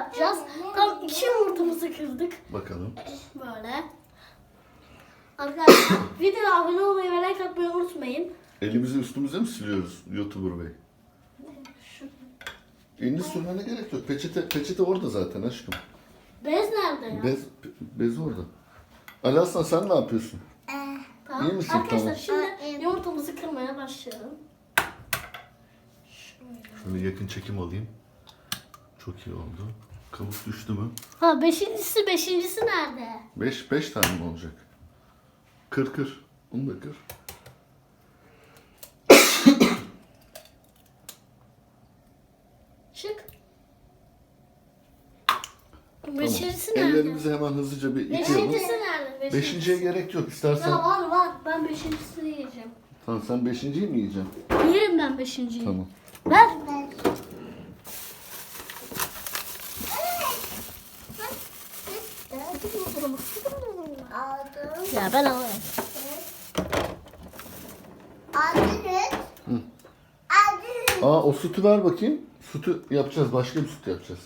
yapacağız. Tam iki yumurtamızı kırdık. Bakalım. Böyle. Arkadaşlar videoya abone olmayı ve like atmayı unutmayın. Elimizi üstümüze mi siliyoruz YouTuber Bey? Şu Elini sürmene gerek yok. Peçete, peçete orada zaten aşkım. bez nerede ya? Bez, bez orada. Ali Hasan sen ne yapıyorsun? Tamam. İyi misin? Arkadaşlar Tamam. şimdi yumurtamızı kırmaya başlayalım. Şöyle yakın çekim alayım. Çok iyi oldu. Kabuk düştü mü? Ha beşincisi beşincisi nerede? 5 5 tane mi olacak? Kır kır. Onu da kır. Çık. Tamam. Beşincisi nerede? Ellerimizi hemen hızlıca bir yıkayalım. Beşincisi nerede? Beşincisi. Beşinciye gerek yok. İstersen... Ya var var. Ben beşincisini yiyeceğim. Tamam sen beşinciyi mi yiyeceksin? Yerim ben beşinciyi. Tamam. Ver. Aldım. Ya ben alayım. Aldınız. Hı. Aldınız. Aa o sütü ver bakayım. Sütü yapacağız. Başka bir süt yapacağız.